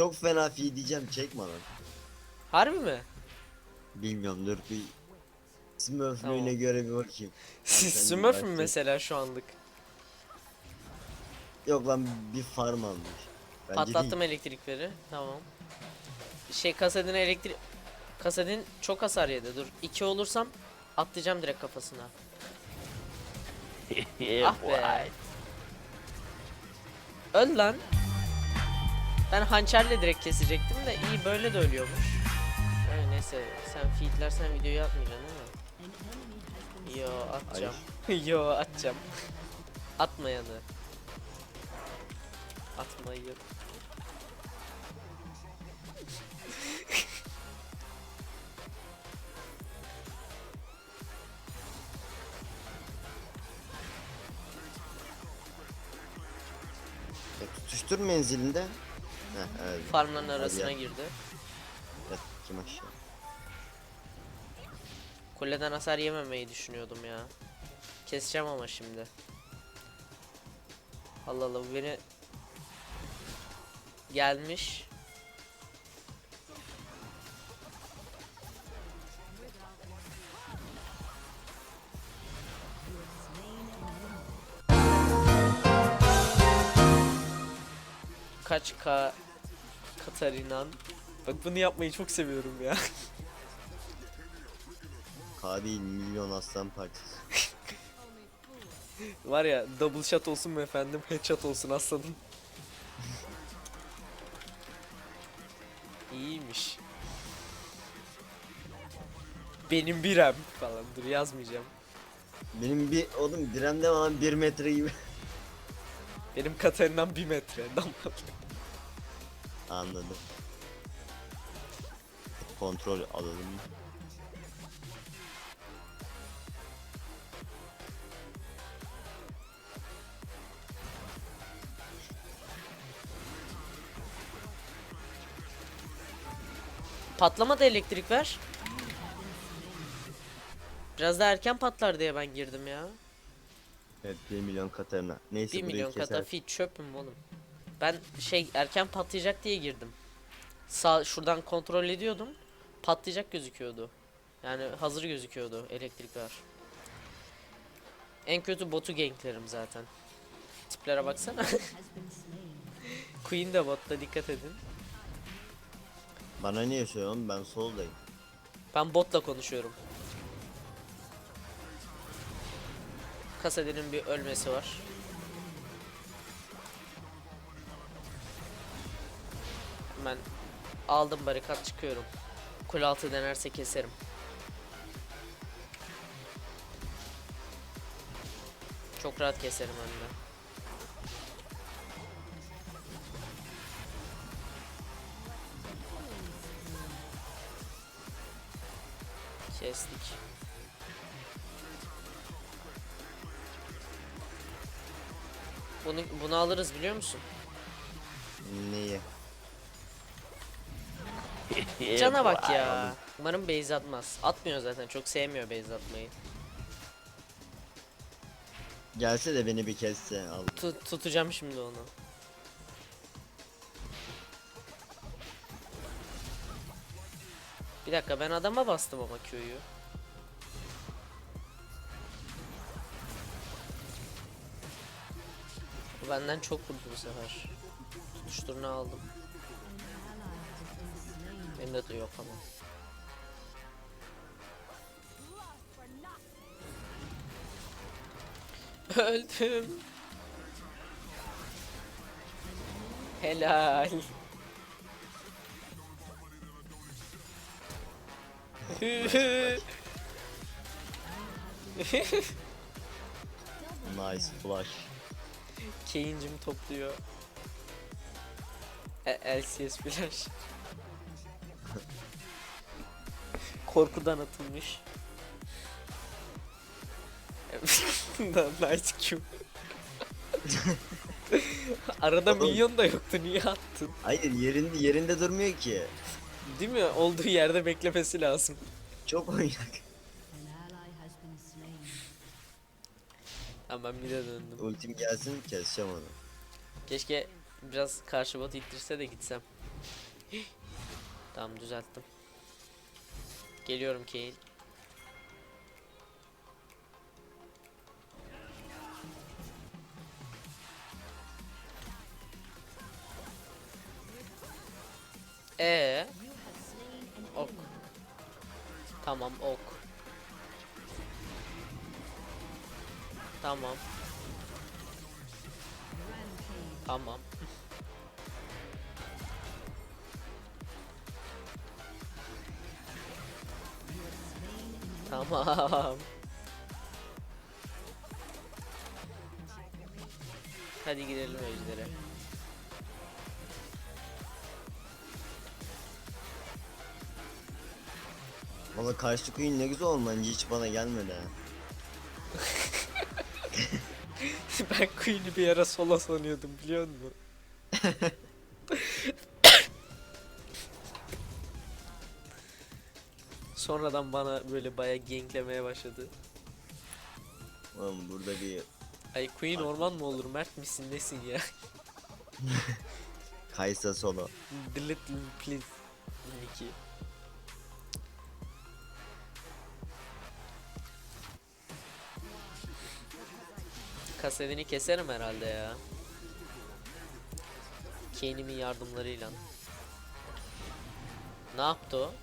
çok fena fi diyeceğim çekme lan. Harbi mi? Bilmiyorum dur bir Smurf Tamam. göre bir bakayım. sen Smurf mü mesela şu anlık? Yok lan bir farm almış. Bence Patlattım değil. elektrikleri. Tamam. Şey kasadin elektrik... Kasadin çok hasar yedi. Dur. 2 olursam atlayacağım direkt kafasına. ah be. Öl lan. Ben hançerle direkt kesecektim de iyi böyle de ölüyormuş. Öyle neyse sen feedlersen videoyu atmayacaksın değil mi? Yo atacağım. Yo atacağım. Atmayanı. Atmayı. E, tutuştur menzilinde. Heh. Farmların arasına ya. girdi. Yat kim aşağı. Kuleden hasar yememeyi düşünüyordum ya. Keseceğim ama şimdi. Allah Allah bu beni gelmiş. Kaç K Katarinan. Bak bunu yapmayı çok seviyorum ya. K değil milyon aslan parçası. Var ya double shot olsun mu efendim headshot olsun aslanım. İyiymiş. Benim birem falan dur yazmayacağım. Benim bir oğlum biremde falan bir metre gibi. Benim Katarina'm bir metre. Damla. Anladım. Kontrol alalım. Patlama da elektrik ver. Biraz da erken patlar diye ben girdim ya. Evet 1 milyon Katarina. Neyse 1 burayı milyon keser. kata fit çöpüm oğlum. Ben şey erken patlayacak diye girdim. Sağ şuradan kontrol ediyordum. Patlayacak gözüküyordu. Yani hazır gözüküyordu elektrik var. En kötü botu ganklerim zaten. Tiplere baksana. Queen de botta dikkat edin. Bana niye söylüyorsun ben soldayım. Ben botla konuşuyorum. Kasade'nin bir ölmesi var. Ben aldım barikat çıkıyorum. Kul altı denerse keserim. Çok rahat keserim önüne. Kestik. Bunu bunu alırız biliyor musun? Neyi? Cana bak ya. Umarım base atmaz. Atmıyor zaten. Çok sevmiyor base atmayı. Gelse de beni bir kesse al. Tu- tutacağım şimdi onu. Bir dakika ben adama bastım ama Q'yu. Benden çok vurdu bu sefer. Tutuşturunu aldım. Benim de yok ama. Öldüm. Helal. Nice flash. Kane'cim topluyor. E LCS flash. Korkudan atılmış. nice Q. Arada Oğlum. minyon da yoktu niye attın? Hayır yerinde yerinde durmuyor ki. Değil mi? Olduğu yerde beklemesi lazım. Çok oynak. Tamam ben bir de döndüm. Ultim gelsin keseceğim onu. Keşke biraz karşı bot ittirse de gitsem. tamam düzelttim. Geliyorum Kane. Ee, ok. Tamam ok. Tamam. Tamam. Tamam. Hadi gidelim ejdere. Valla karşı kuyun ne güzel olmancı hiç bana gelmedi. ben Queen'i bir ara sola sanıyordum biliyor musun? Sonradan bana böyle baya ganklemeye başladı. Oğlum burada bir Ay Queen orman mı olur Mert misin nesin ya? Kaysa solo. Delete please. Niki. Kasetini keserim herhalde ya. Kane'imin yardımlarıyla. Ne yaptı o?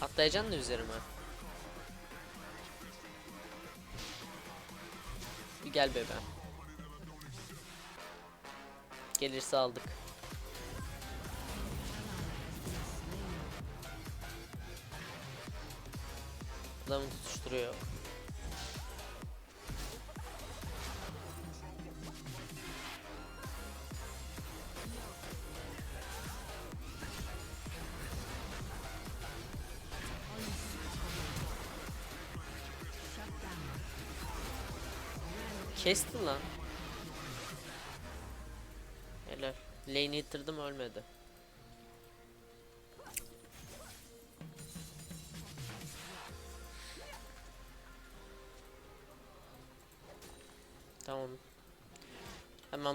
Atlayacaksın da üzerime. Bir gel bebe. Gelirse aldık. Adamı tutuşturuyor. Kestin lan. Helal. Lane'i ittirdim ölmedi.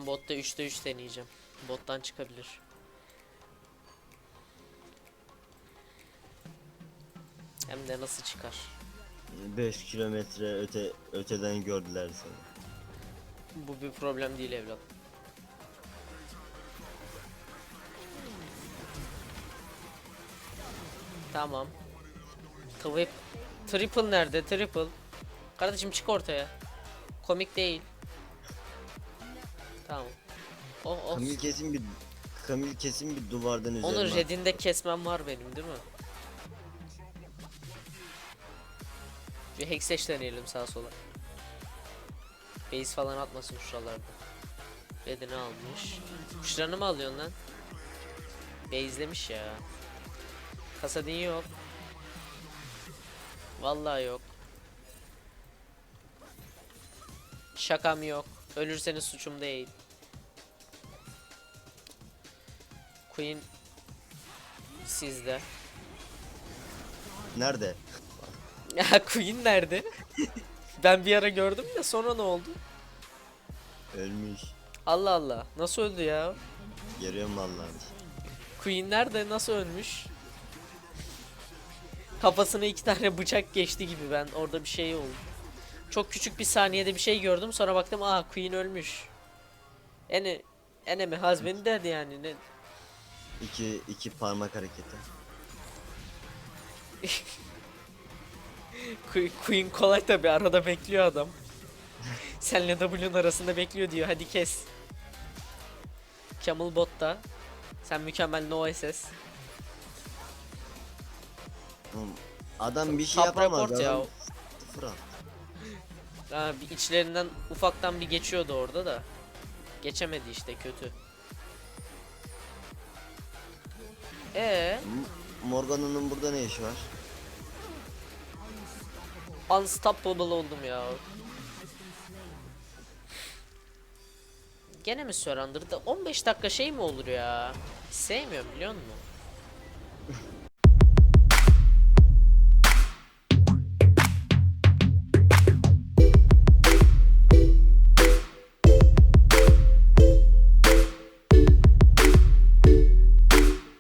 Botta 3'te 3 deneyeceğim. Bottan çıkabilir. Hem de nasıl çıkar? 5 kilometre öte öteden gördüler seni. Bu bir problem değil evlat. Tamam. Trip, triple nerede? Triple. Kardeşim çık ortaya. Komik değil. Tamam. Oh oh. Kamil kesin bir Kamil kesin bir duvardan üzerine. Onu redinde kesmem var benim değil mi? Bir hexeş deneyelim sağa sola. Base falan atmasın şuralarda. Redini almış. Kuşlarını mı alıyorsun lan? Base'lemiş ya. Kasadin yok. Vallahi yok. Şakam yok. Ölürseniz suçum değil. Queen sizde. Nerede? Ya Queen nerede? ben bir ara gördüm de sonra ne oldu? Ölmüş. Allah Allah. Nasıl öldü ya? Görüyorum vallahi. Queen nerede? Nasıl ölmüş? Kafasına iki tane bıçak geçti gibi ben orada bir şey oldu. Çok küçük bir saniyede bir şey gördüm sonra baktım aa Queen ölmüş. Ene enemi hazbeni derdi yani ne İki, iki parmak hareketi. Que- Queen kolay tabi arada bekliyor adam. Senle W'nun arasında bekliyor diyor hadi kes. Camel botta. Sen mükemmel no SS. Oğlum, Adam bir şey Top yapamaz. report ya adam. Sıfır attı. Ha, bir içlerinden ufaktan bir geçiyordu orada da. Geçemedi işte kötü. Ee, M- Morgana'nın burada ne işi var? unstoppable oldum ya. Gene mi Surrender'da 15 dakika şey mi olur ya? Sevmiyorum biliyor musun?